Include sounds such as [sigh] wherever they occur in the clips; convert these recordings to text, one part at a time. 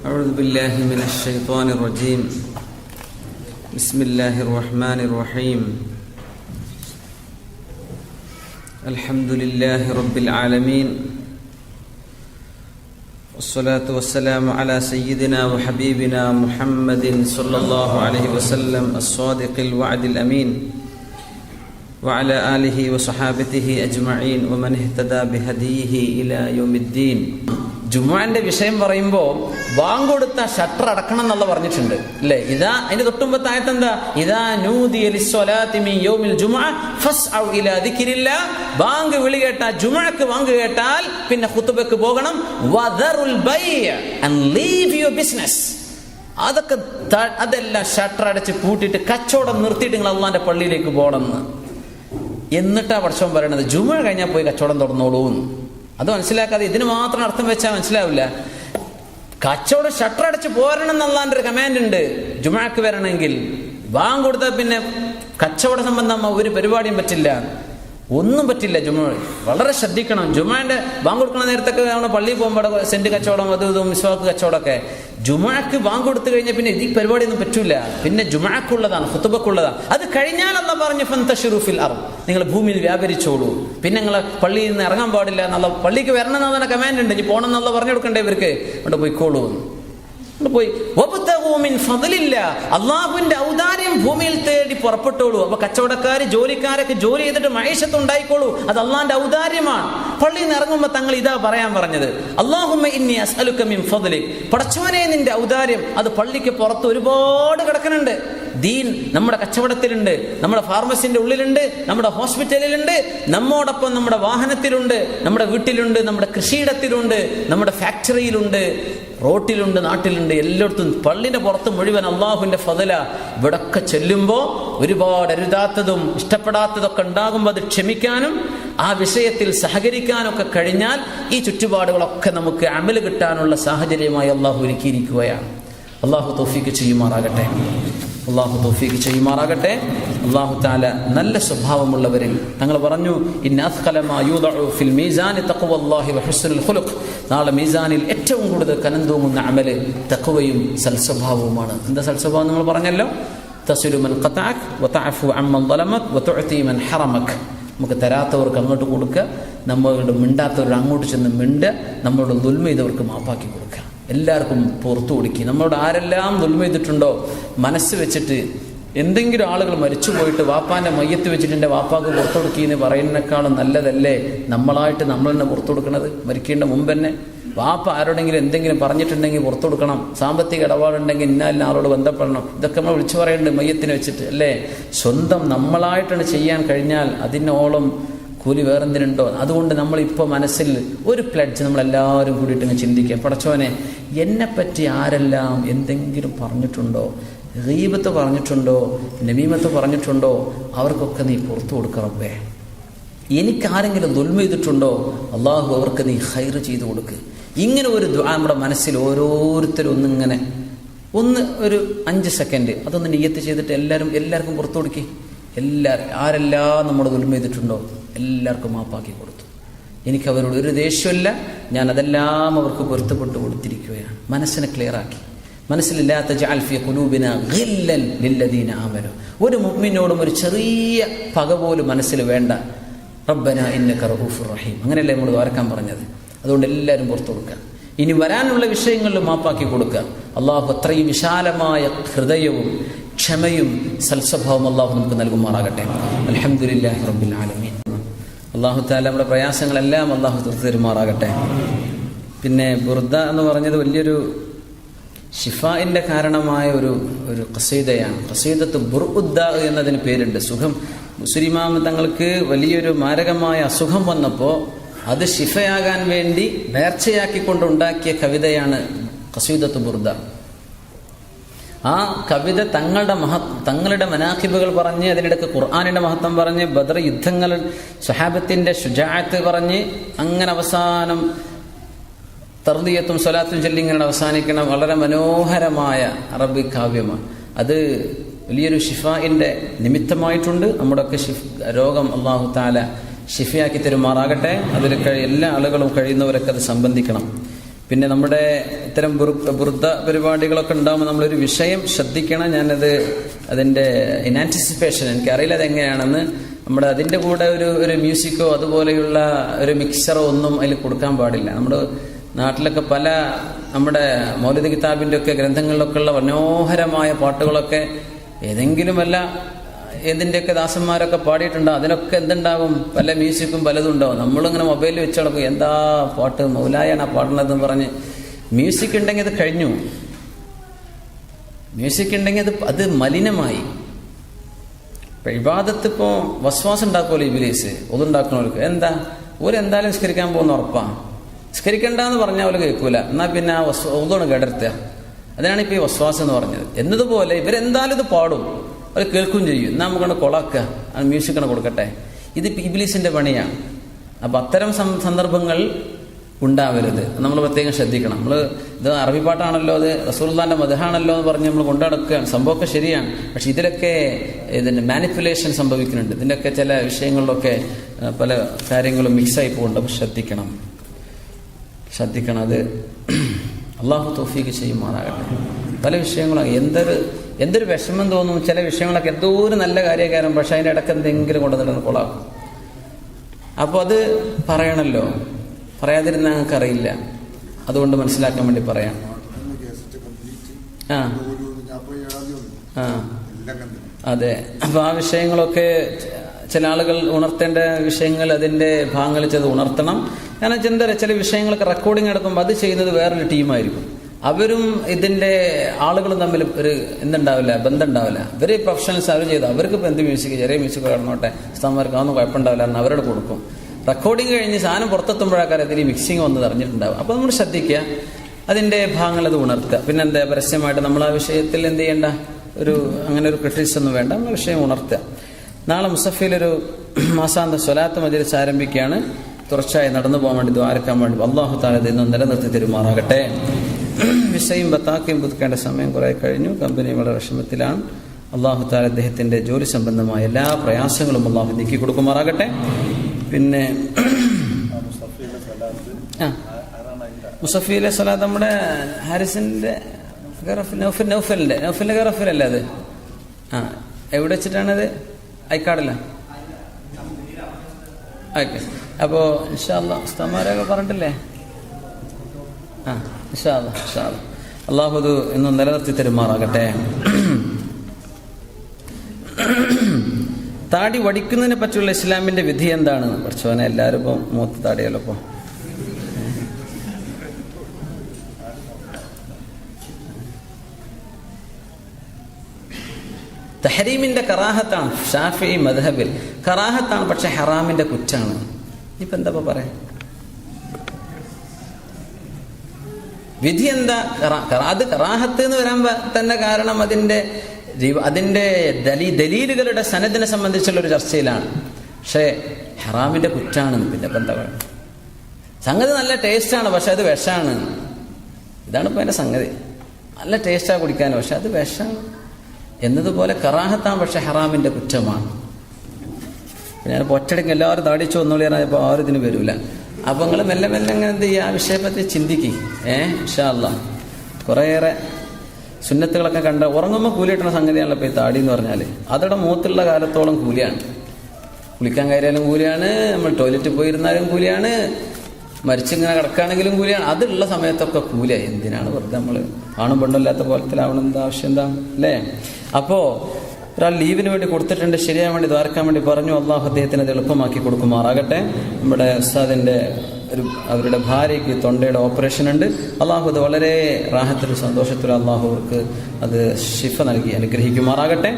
أعوذ بالله من الشيطان الرجيم. بسم الله الرحمن الرحيم. الحمد لله رب العالمين. والصلاة والسلام على سيدنا وحبيبنا محمد صلى الله عليه وسلم الصادق الوعد الأمين. وعلى آله وصحابته أجمعين ومن اهتدى بهديه إلى يوم الدين. ജുമാന്റെ വിഷയം പറയുമ്പോൾ വാങ്കൊടുത്ത കൊടുത്ത ഷട്ടർ അടക്കണം എന്നുള്ള പറഞ്ഞിട്ടുണ്ട്. അല്ലേ ഇതാ അതിന്റെ തൊട്ടുമ്പത്തെ ആയത്ത് എന്താ? ഇതാ യൗമിൽ ബാങ്ക് വിളി കേട്ടാൽ ജുമാക്ക് വാങ്ക് കേട്ടാൽ പിന്നെ ഹുത്തുബക്ക് പോകണം. ലീവ് യുവർ ബിസിനസ് അതൊക്കെ അതെല്ലാം ഷട്ടർ അടച്ച് പൂട്ടിയിട്ട് കച്ചവടം നിർത്തിയിട്ട് നിങ്ങൾ അള്ളാന്റെ പള്ളിയിലേക്ക് പോകണം എന്നിട്ടാ വർഷം പറയണത് ജുമ കഴിഞ്ഞാൽ പോയി കച്ചവടം എന്ന്. അത് മനസ്സിലാക്കാതെ ഇതിന് മാത്രം അർത്ഥം വെച്ചാൽ മനസ്സിലാവില്ല. കച്ചവടം ഷട്ടർ അടച്ച് പോരണം എന്നുള്ളതിന്റെ ഒരു കമാൻഡ് ഉണ്ട്. ജുമാക്ക് വരണമെങ്കിൽ. ബാങ്ക് കൊടുത്താൽ പിന്നെ കച്ചവട സംബന്ധമായ ഒരു പരിപാടിയും പറ്റില്ല. ഒന്നും പറ്റില്ല ജുമ. വളരെ ശ്രദ്ധിക്കണം. ജുമാന്റെ ബാങ്ക് കൊടുക്കണ നേരത്തൊക്കെ നമ്മൾ പള്ളിയിൽ പോകുമ്പോൾ സെന്റ് കച്ചവടം അത് ഇതും മിസ്വാക്ക് കച്ചവടമൊക്കെ. ജുമാക്ക് ബാങ്ക് കൊടുത്തു കഴിഞ്ഞാൽ പിന്നെ ഈ പരിപാടിയൊന്നും പറ്റൂല. പിന്നെ ജുമാക്കുള്ളതാണ് ഹുത്തുബക്കുള്ളതാണ് അത് കഴിഞ്ഞാൽ അല്ല പറഞ്ഞു ഫന്തഷിറുഫിൽ അറു നിങ്ങൾ ഭൂമിയിൽ വ്യാപരിച്ചോളൂ. പിന്നെ നിങ്ങൾ പള്ളിയിൽ നിന്ന് ഇറങ്ങാൻ പാടില്ല എന്നുള്ള പള്ളിക്ക് വരണം എന്നുള്ള കമാൻഡ് ഉണ്ട്. ഇനി പോകണം എന്നുള്ള പറഞ്ഞു കൊടുക്കണ്ടേ ഇവർക്ക്? അവിടെ പോയിക്കോളൂ പോയി. അള്ളാഹുവിന്റെ ഔദാര്യം ഭൂമിയിൽ തേടി പുറപ്പെട്ടോളൂ. അപ്പൊ കച്ചവടക്കാര് ജോലിക്കാരൊക്കെ ജോലി ചെയ്തിട്ട് മഹേഷത്ത് ഉണ്ടായിക്കോളൂ. അത് അള്ളാന്റെ ഔദാര്യമാണ്. പള്ളിയിൽ നിന്ന് ഇറങ്ങുമ്പോൾ തങ്ങൾ ഇതാ പറയാൻ പറഞ്ഞത്. അള്ളാഹുമ്മ ഇന്നി അസ്അലുക മിൻ ഫദ്ലിക്. പടച്ചവനെ നിന്റെ ഔദാര്യം. അത് പള്ളിക്ക് പുറത്ത് ഒരുപാട് കിടക്കുന്നുണ്ട് ദീൻ നമ്മുടെ കച്ചവടത്തിലുണ്ട്. നമ്മുടെ ഫാർമസിന്റെ ഉള്ളിലുണ്ട്. നമ്മുടെ ഹോസ്പിറ്റലിലുണ്ട്. നമ്മോടൊപ്പം നമ്മുടെ വാഹനത്തിലുണ്ട്. നമ്മുടെ വീട്ടിലുണ്ട്. നമ്മുടെ കൃഷിയിടത്തിലുണ്ട്. നമ്മുടെ ഫാക്ടറിയിലുണ്ട്. റോട്ടിലുണ്ട് നാട്ടിലുണ്ട് എല്ലായിടത്തും പള്ളിന്റെ പുറത്ത് മുഴുവൻ അള്ളാഹുവിന്റെ ഫതല. ഇവിടൊക്കെ ചെല്ലുമ്പോൾ ഒരുപാട് അരുതാത്തതും ഇഷ്ടപ്പെടാത്തതൊക്കെ ഉണ്ടാകുമ്പോൾ അത് ക്ഷമിക്കാനും ആ വിഷയത്തിൽ സഹകരിക്കാനൊക്കെ കഴിഞ്ഞാൽ ഈ ചുറ്റുപാടുകളൊക്കെ നമുക്ക് അമൽ കിട്ടാനുള്ള സാഹചര്യമായി അള്ളാഹു ഒരുക്കിയിരിക്കുകയാണ്. അള്ളാഹു തോഫിക്ക് ചെയ്യുമാറാകട്ടെ. അള്ളാഹു തോഫീക്ക് ചെയ്യുമാറാകട്ടെ. അള്ളാഹു താല നല്ല സ്വഭാവമുള്ളവരിൽ തങ്ങൾ പറഞ്ഞു ഫിൽ മീസാനി നാളെ മീസാനിൽ ഏറ്റവും കൂടുതൽ കനം തൂങ്ങുന്ന അമൽ തക്കുവയും സൽസ്വഭാവവുമാണ്. എന്താ സൽസ്വഭാവം നിങ്ങൾ പറഞ്ഞല്ലോ? തസ്ലു മൻ ഖതഅക് വതഅഫു അമ്മൻ ളലമക് വതുഅതി മൻ ഹറമക്. നമുക്ക് തരാത്തവർക്ക് അങ്ങോട്ട് കൊടുക്കുക നമ്മളോട് മിണ്ടാത്തവർ അങ്ങോട്ട് ചെന്ന് മിണ്ട് നമ്മളോട് ദുൽമ ചെയ്തവർക്ക് മാപ്പാക്കി കൊടുക്കുക. എല്ലാവർക്കും പുറത്തു കൊടുക്കി. നമ്മളോട് ആരെല്ലാം ദുൽമ ചെയ്തിട്ടുണ്ടോ മനസ്സ് വെച്ചിട്ട് എന്തെങ്കിലും ആളുകൾ മരിച്ചു പോയിട്ട് വാപ്പാന്റെ മയ്യത്ത് വെച്ചിട്ട് എന്റെ വാപ്പാക്ക് പുറത്തു കൊടുക്കി എന്ന് പറയുന്നതിനേക്കാളും നല്ലതല്ലേ നമ്മളായിട്ട് നമ്മൾ തന്നെ പുറത്തു കൊടുക്കുന്നത് മരിക്കേണ്ട മുമ്പ് തന്നെ. വാപ്പ ആരോടെങ്കിലും എന്തെങ്കിലും പറഞ്ഞിട്ടുണ്ടെങ്കിൽ പുറത്തു കൊടുക്കണം. സാമ്പത്തിക ഇടപാടുണ്ടെങ്കിൽ ഇന്നാലിന് ആളോട് ബന്ധപ്പെടണം. ഇതൊക്കെ നമ്മൾ വിളിച്ചു പറയേണ്ടത് മയ്യത്തിന് വെച്ചിട്ട് അല്ലേ? സ്വന്തം നമ്മളായിട്ടാണ് ചെയ്യാൻ കഴിഞ്ഞാൽ അതിനോളം കൂലി വേറെന്തിനുണ്ടോ? അതുകൊണ്ട് നമ്മളിപ്പോൾ മനസ്സിൽ ഒരു പ്ലഡ്ജ് നമ്മളെല്ലാവരും കൂടിയിട്ട് ഇങ്ങനെ ചിന്തിക്കുക. പടച്ചോനെ എന്നെപ്പറ്റി ആരെല്ലാം എന്തെങ്കിലും പറഞ്ഞിട്ടുണ്ടോ? ഗീബത്ത് പറഞ്ഞിട്ടുണ്ടോ? നമീമത്ത് പറഞ്ഞിട്ടുണ്ടോ? അവർക്കൊക്കെ നീ പുറത്തു കൊടുക്കറപ്പേ എനിക്കാരെങ്കിലും ദുൽമ ചെയ്തിട്ടുണ്ടോ? അള്ളാഹു അവർക്ക് നീ ഹൈർ ചെയ്തു കൊടുക്ക്. ഇങ്ങനെ ഒരു നമ്മുടെ മനസ്സിൽ ഓരോരുത്തരും ഒന്നിങ്ങനെ ഒന്ന് ഒരു അഞ്ച് സെക്കൻഡ് അതൊന്ന് നിയ്യത്ത് ചെയ്തിട്ട് എല്ലാവരും എല്ലാവർക്കും പുറത്തു കൊടുക്കി. എല്ലാവരും ആരെല്ലാം നമ്മൾ ദുൽമ ചെയ്തിട്ടുണ്ടോ? എല്ലാവർക്കും മാപ്പാക്കി കൊടുത്തു. എനിക്കവരോട് ഒരു ദേഷ്യമില്ല ഞാൻ അതെല്ലാം അവർക്ക് പൊരുത്തപ്പെട്ട് കൊടുത്തിരിക്കുകയാണ്. മനസ്സിനെ ക്ലിയറാക്കി മനസ്സിലില്ലാത്ത ജാൽഫിയ കുലൂബിന ഗില്ലൻ ലില്ലദീന ആമനോ. ഒരു മുമ്മിനോടും ഒരു ചെറിയ പക പോലും മനസ്സിൽ വേണ്ട. റബ്ബന ഇന്ന കറഹൂഫുർ റഹീം. അങ്ങനെയല്ലേ നമ്മൾ വാർക്കാൻ പറഞ്ഞത്? അതുകൊണ്ട് എല്ലാവരും പുറത്തു കൊടുക്കുക. ഇനി വരാനുള്ള വിഷയങ്ങളിൽ മാപ്പാക്കി കൊടുക്കുക. അള്ളാഹു അത്രയും വിശാലമായ ഹൃദയവും ക്ഷമയും സൽസ്വഭാവം അള്ളാഹു നമുക്ക് നൽകുമാറാകട്ടെ. അലഹമുല്ലാഹി റബ്ബിൽ ആലമീൻ. അള്ളാഹു താല നമ്മുടെ പ്രയാസങ്ങളെല്ലാം അള്ളാഹു തീർത്തു തരുമാറാകട്ടെ. പിന്നെ ബുർദ എന്ന് പറഞ്ഞത് വലിയൊരു ഷിഫായിന്റെ കാരണമായ ഒരു ഒരു കസീദയാണ് കസീദത്ത് ബുർഉദ്ദ എന്നതിന് പേരുണ്ട്. സുഖം മുസ്ലിമാമ തങ്ങൾക്ക് വലിയൊരു മാരകമായ അസുഖം വന്നപ്പോൾ അത് ഷിഫയാകാൻ വേണ്ടി നേർച്ചയാക്കിക്കൊണ്ടുണ്ടാക്കിയ കവിതയാണ് കസീദത്ത് ബുർദ. ആ കവിത തങ്ങളുടെ മഹ തങ്ങളുടെ മനാഖിബുകൾ പറഞ്ഞ് അതിനിടയ്ക്ക് ഖുർആാനിന്റെ മഹത്വം പറഞ്ഞ് ബദർ യുദ്ധങ്ങൾ സ്വഹാബത്തിന്റെ ശുജാത്ത് പറഞ്ഞ് അങ്ങനെ അവസാനം തർദീയത്തും സ്വലാത്തും ചൊല്ലി ഇങ്ങനെ അവസാനിക്കണം. വളരെ മനോഹരമായ അറബി കാവ്യമാണ്. അത് വലിയൊരു ഷിഫായിന്റെ നിമിത്തമായിട്ടുണ്ട്. നമ്മുടെയൊക്കെ ഷിഫ് രോഗം അള്ളാഹു താല ഷിഫയാക്കി തരുമാറാകട്ടെ. അതിൽ എല്ലാ ആളുകളും കഴിയുന്നവരൊക്കെ അത് സംബന്ധിക്കണം. പിന്നെ നമ്മുടെ ഇത്തരം വൃദ്ധ പരിപാടികളൊക്കെ ഉണ്ടാകുമ്പോൾ നമ്മളൊരു വിഷയം ശ്രദ്ധിക്കണം. ഞാനത് അതിന്റെ ഇൻ ആന്റിസിപ്പേഷൻ എനിക്കറിയില്ല അതെങ്ങനെയാണെന്ന്. നമ്മുടെ അതിന്റെ കൂടെ ഒരു ഒരു മ്യൂസിക്കോ അതുപോലെയുള്ള ഒരു മിക്സറോ ഒന്നും അതിൽ കൊടുക്കാൻ പാടില്ല. നമ്മുടെ നാട്ടിലൊക്കെ പല നമ്മുടെ മൗലിക കിതാബിന്റെ ഒക്കെ ഗ്രന്ഥങ്ങളിലൊക്കെ ഉള്ള മനോഹരമായ പാട്ടുകളൊക്കെ ഏതെങ്കിലും വല്ല ഏതിന്റെയൊക്കെ ദാസന്മാരൊക്കെ പാടിയിട്ടുണ്ടാവും അതിനൊക്കെ എന്തുണ്ടാവും പല മ്യൂസിക്കും പലതും ഉണ്ടാവും നമ്മളിങ്ങനെ മൊബൈലിൽ വെച്ച് നടക്കും. എന്താ പാട്ട്? മൗലായാണ് ആ പാടുന്നതെന്ന് പറഞ്ഞ് മ്യൂസിക് ഉണ്ടെങ്കിൽ അത് കഴിഞ്ഞു. മ്യൂസിക് ഉണ്ടെങ്കിൽ അത് അത് മലിനമായി. ഇപ്പൊ ഇബാദത്ത് വസ്വാസം ഉണ്ടാക്കുമല്ലോ ഇബിലീസ്. ഒതുണ്ടാക്കണവർക്ക് എന്താ? ഒരു എന്തായാലും നിസ്കരിക്കാൻ പോകുന്ന ഉറപ്പാ. നിസ്കരിക്കണ്ടെന്ന് പറഞ്ഞാൽ അവർ കേൾക്കൂല. എന്നാൽ പിന്നെ ആ വസ് ഒതാണ് കേടർത്തുക അതിനാണ് ഇപ്പോൾ ഈ വസ്വാസം എന്ന് പറഞ്ഞത്. എന്നതുപോലെ ഇവരെന്തായാലും ഇത് പാടും. അവർ കേൾക്കുകയും ചെയ്യും. എന്നാൽ നമുക്കാണ് കൊളാക്കുക. ആ മ്യൂസിക്കാണ് കൊടുക്കട്ടെ. ഇത് ഇബിലീസിന്റെ പണിയാണ്. അപ്പം അത്തരം സന്ദർഭങ്ങൾ ഉണ്ടാവരുത്. നമ്മൾ പ്രത്യേകം ശ്രദ്ധിക്കണം. നമ്മൾ ഇത് അറബി പാട്ടാണല്ലോ അത് റസൂൽദാന്റെ മതഹാണല്ലോ എന്ന് പറഞ്ഞ് നമ്മൾ കൊണ്ടുനടക്കുകയാണ് സംഭവമൊക്കെ ശരിയാണ്. പക്ഷെ ഇതിലൊക്കെ ഇതിന്റെ മാനിപ്പുലേഷൻ സംഭവിക്കുന്നുണ്ട്. ഇതിന്റെയൊക്കെ ചില വിഷയങ്ങളിലൊക്കെ പല കാര്യങ്ങളും മിക്സായി പോകുന്നുണ്ട് അപ്പോൾ ശ്രദ്ധിക്കണം. ശ്രദ്ധിക്കണം. അത് [clears throat] അള്ളാഹു തോഫീക്ക് ചെയ്യുമാറാകട്ടെ. പല വിഷയങ്ങളും. എന്തൊരു എന്തൊരു വിഷമം തോന്നും. ചില വിഷയങ്ങളൊക്കെ എന്തോ ഒരു നല്ല കാര്യകാരം പക്ഷെ അതിന്റെ ഇടയ്ക്ക് എന്തെങ്കിലും കൊണ്ടുവന്നിട്ട് കൊളാക്കും. അപ്പോൾ അത് പറയണല്ലോ. പറയാതിരുന്ന ഞങ്ങൾക്ക് അറിയില്ല അതുകൊണ്ട് മനസ്സിലാക്കാൻ വേണ്ടി പറയാം. ആ. ആ. അതെ. അപ്പൊ ആ വിഷയങ്ങളൊക്കെ ചില ആളുകൾ ഉണർത്തേണ്ട വിഷയങ്ങൾ അതിന്റെ ഭാഗങ്ങളിൽ ചെയ്ത് ഉണർത്തണം. കാരണം പറയുക ചില വിഷയങ്ങളൊക്കെ റെക്കോർഡിംഗ് എടുക്കുമ്പോൾ അത് ചെയ്യുന്നത് വേറൊരു ടീമായിരിക്കും അവരും ഇതിന്റെ ആളുകളും തമ്മിൽ ഒരു എന്തുണ്ടാവില്ല ബന്ധം ഉണ്ടാവില്ല ഇവർ പ്രൊഫഷണൽസ് അവർ ചെയ്തു. അവർക്ക് ഇപ്പം എന്ത് മ്യൂസിക് ചെറിയ മ്യൂസിക് കാണോട്ടെ സ്ഥാനമാർക്ക് അതൊന്നും കുഴപ്പമുണ്ടാവില്ല എന്ന് അവരോട് കൊടുക്കും. റെക്കോർഡിങ് കഴിഞ്ഞ് സാധനം പുറത്തെത്തുമ്പോഴാക്കാരം ഇതിൽ മിക്സിങ് വന്ന് അറിഞ്ഞിട്ടുണ്ടാവും അപ്പോൾ നമ്മൾ ശ്രദ്ധിക്കുക അതിന്റെ ഭാഗങ്ങൾ അത് ഉണർത്തുക. പിന്നെ എന്താ പരസ്യമായിട്ട് നമ്മൾ ആ വിഷയത്തിൽ എന്ത് ചെയ്യേണ്ട? ഒരു അങ്ങനെ ഒരു ക്രിട്ടിക്സ് ഒന്നും വേണ്ട. നമ്മൾ വിഷയം ഉണർത്തുക. നാളെ മുസഫിലൊരു [clears throat] മാസാന്ത സ്വലാത്ത് മജലിസ് ആരംഭിക്കുകയാണ്. തുടർച്ചയായി നടന്നു പോകാൻ വേണ്ടി ദ്വാരക്കാൻ വേണ്ടി അള്ളാഹു താലത്ത് ഇന്നും നിലനിർത്തി തെരുമാറാകട്ടെ. വിസയും ബത്താക്കയും പുതുക്കേണ്ട സമയം കുറെ കഴിഞ്ഞു. കമ്പനി വളരെ വിഷമത്തിലാണ്. അള്ളാഹു താല അദ്ദേഹത്തിന്റെ ജോലി സംബന്ധമായ എല്ലാ പ്രയാസങ്ങളും അള്ളാഹു നീക്കി കൊടുക്കുമാറാകട്ടെ. പിന്നെ മുസഫിയിലെ സ്വലാത്ത് നമ്മുടെ ഹാരിസിന്റെ നൗഫൽ നൗഫലിന്റെ നൗഫലിന്റെ ഗറഫിലല്ലേ അത്? ആ എവിടെ വെച്ചിട്ടാണത്? ഐക്കാടല്ല ഓക്കെ അപ്പോ ഇൻഷാല്ല ഉസ്താമാരൊക്കെ പറഞ്ഞിട്ടില്ലേ? അള്ളാഹു എന്ന് ഇന്ന് നിലനിർത്തി തരുമാറാകട്ടെ. താടി വടിക്കുന്നതിനെ പറ്റിയുള്ള ഇസ്ലാമിന്റെ വിധി എന്താണ്? കുറച്ചോനെ എല്ലാവരും ഇപ്പം മൂത്ത് താടിയല്ലോ ഇപ്പൊ. തഹരീമിന്റെ കറാഹത്താണ് ഷാഫി മദ്ഹബിൽ. കറാഹത്താണ് പക്ഷെ ഹറാമിന്റെ കുറ്റാണ്. ഇപ്പൊ എന്താ പറയാ? വിധി എന്താ? അത് കറാഹത്ത് എന്ന് വരാൻ തന്നെ കാരണം അതിന്റെ അതിന്റെ ദലീ ദലീലുകളുടെ സനദിനെ സംബന്ധിച്ചുള്ള ഒരു ചർച്ചയിലാണ്. പക്ഷേ ഹറാമിന്റെ കുറ്റാണ് പിന്നെ ബന്ധങ്ങൾ സംഗതി നല്ല ടേസ്റ്റാണ് പക്ഷെ അത് വിഷമാണ് ഇതാണ് ഇപ്പൊ എന്റെ സംഗതി. നല്ല ടേസ്റ്റാ കുടിക്കാൻ പക്ഷെ അത് വിഷമാണ് എന്നതുപോലെ കറാഹത്താണ് പക്ഷെ ഹറാമിന്റെ കുറ്റമാണ്. ഞാൻ ഒറ്റടക്ക് എല്ലാവരും താടിച്ചു വന്നോളി പറഞ്ഞപ്പോൾ ആരും ഇതിന് വരൂല. അപ്പൊ നിങ്ങൾ മെല്ലെ മെല്ലെ ഇങ്ങനെ എന്ത് ചെയ്യുക? ആ വിഷയത്തെ ചിന്തിക്കുക ഏഹ് ഇഷാല്ല കുറേയേറെ സുന്നത്തുകളൊക്കെ കണ്ട ഉറങ്ങുമ്പോൾ കൂലി കിട്ടുന്ന സംഗതിയാണല്ലോ ഇപ്പൊ ഈ താടി എന്ന് പറഞ്ഞാൽ അതവിടെ മൂത്തുള്ള കാലത്തോളം കൂലിയാണ്. കുളിക്കാൻ കയറിയാലും കൂലിയാണ് നമ്മൾ ടോയ്ലറ്റിൽ പോയിരുന്നാലും കൂലിയാണ് മരിച്ചിങ്ങനെ കിടക്കുകയാണെങ്കിലും കൂലിയാണ്. അതുള്ള സമയത്തൊക്കെ കൂലിയായി എന്തിനാണ് വെറുതെ നമ്മൾ ആണും പെണ്ണല്ലാത്ത പോലത്തിലാവണം എന്താ ആവശ്യം എന്താ? അല്ലേ? അപ്പോ ഒരാൾ ലീവിന് വേണ്ടി കൊടുത്തിട്ടുണ്ട് ശരിയാൻ വേണ്ടി ദ്വാരക്കാൻ വേണ്ടി പറഞ്ഞു അള്ളാഹു അദ്ദേഹത്തിന് അത് എളുപ്പമാക്കി കൊടുക്കുമാറാകട്ടെ. നമ്മുടെ ഉസ്താദിന്റെ ഒരു അവരുടെ ഭാര്യയ്ക്ക് തൊണ്ടയുടെ ഓപ്പറേഷൻ ഉണ്ട്. അള്ളാഹു അത് വളരെ റാഹത്തിലും സന്തോഷത്തിലും അള്ളാഹു അവർക്ക് അത് ഷിഫ നൽകി അനുഗ്രഹിക്കുമാറാകട്ടെ.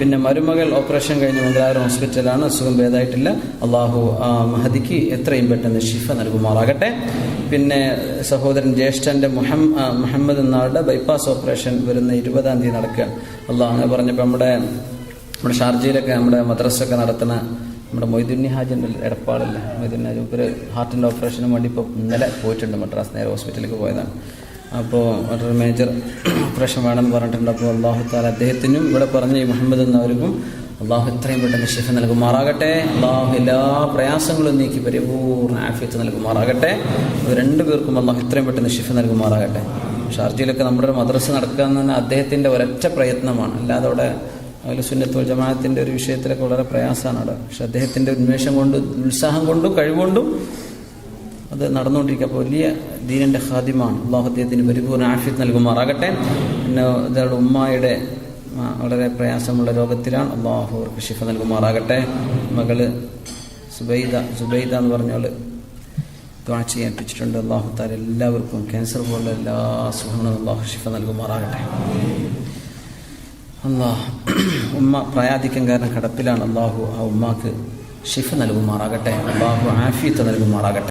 പിന്നെ മരുമകൾ ഓപ്പറേഷൻ കഴിഞ്ഞ് മംഗലാപുരം ഹോസ്പിറ്റലാണ് അസുഖം ഭേദമായിട്ടില്ല അള്ളാഹു ആ മഹദിക്ക് എത്രയും പെട്ടെന്ന് ഷിഫ നൽകുമാറാകട്ടെ. പിന്നെ സഹോദരൻ ജ്യേഷ്ഠന്റെ മുഹം മുഹമ്മദ് എന്നാളുടെ ബൈപ്പാസ് ഓപ്പറേഷൻ വരുന്ന ഇരുപതാം തീയതി നടക്കുക അള്ളാഹു അങ്ങനെ പറഞ്ഞപ്പോൾ നമ്മുടെ നമ്മുടെ ഷാർജയിലൊക്കെ നമ്മുടെ മദ്രസൊക്കെ നടത്തുന്ന നമ്മുടെ മൊയ്തുന്നി ഹാജിന്റെ എടപ്പാളല്ല മൊയ്തുന്നി ഹാജി ഒരു ഹാർട്ടിന്റെ ഓപ്പറേഷന് വേണ്ടി ഇപ്പോൾ ഇന്നലെ പോയിട്ടുണ്ട് മദ്രാസ് നേരെ ഹോസ്പിറ്റലിലേക്ക് പോയതാണ്. അപ്പോൾ മറ്റൊരു മേജർ ഓപ്പറേഷൻ വേണമെന്ന് പറഞ്ഞിട്ടുണ്ട്. അപ്പോൾ അള്ളാഹു താല അദ്ദേഹത്തിനും ഇവിടെ പറഞ്ഞ ഈ മുഹമ്മദ് എന്നവർക്കും അള്ളാഹു എത്രയും പെട്ടെന്ന് ഷിഫ നൽകുമാറാകട്ടെ. അള്ളാഹു എല്ലാ പ്രയാസങ്ങളും നീക്കി പരിപൂർണ ആഫിയത്ത് നൽകുമാറാകട്ടെ. രണ്ടു പേർക്കും അള്ളാഹു എത്രയും പെട്ടെന്ന് ഷിഫ നൽകുമാറാകട്ടെ. ഷാർജയിലൊക്കെ നമ്മുടെ ഒരു മദ്രസ നടക്കുക എന്ന് പറഞ്ഞാൽ അദ്ദേഹത്തിന്റെ ഒരൊറ്റ പ്രയത്നമാണ്. അല്ലാതെ അവിടെ അതിൽ സുന്നത്തുൽ ജമാഅത്തിന്റെ ഒരു വിഷയത്തിലൊക്കെ വളരെ പ്രയാസമാണ്. അവിടെ പക്ഷെ അദ്ദേഹത്തിന്റെ ഉന്മേഷം കൊണ്ടും ഉത്സാഹം കൊണ്ടും കഴിവുകൊണ്ടും അത് നടന്നുകൊണ്ടിരിക്കുക. അപ്പോൾ വലിയ ദീനന്റെ ഖാദിമാണ്. അള്ളാഹു അദ്ദേഹത്തിന് പരിപൂർണ ആഫിയത്ത് നൽകുമാറാകട്ടെ. പിന്നെ ഇതോടെ ഉമ്മായുടെ വളരെ പ്രയാസമുള്ള രോഗത്തിലാണ് അള്ളാഹു അവർക്ക് ഷിഫ നൽകുമാറാകട്ടെ. മകൾ സുബൈദ സുബൈദ എന്ന് പറഞ്ഞാൽ ദ്വാ ചെയ്യാൻ ഏൽപ്പിച്ചിട്ടുണ്ട് അള്ളാഹു താര എല്ലാവർക്കും ക്യാൻസർ പോലുള്ള എല്ലാ അസുഖങ്ങളും അള്ളാഹു ഷിഫ നൽകുമാറാകട്ടെ. അള്ളാഹ് ഉമ്മ പ്രായാധിക്യം കാരണം കടപ്പിലാണ് അള്ളാഹു ആ ഉമ്മാക്ക് ഷിഫ നൽകുമാറാകട്ടെ അള്ളാഹു ആഫിയത്ത് നൽകുമാറാകട്ടെ.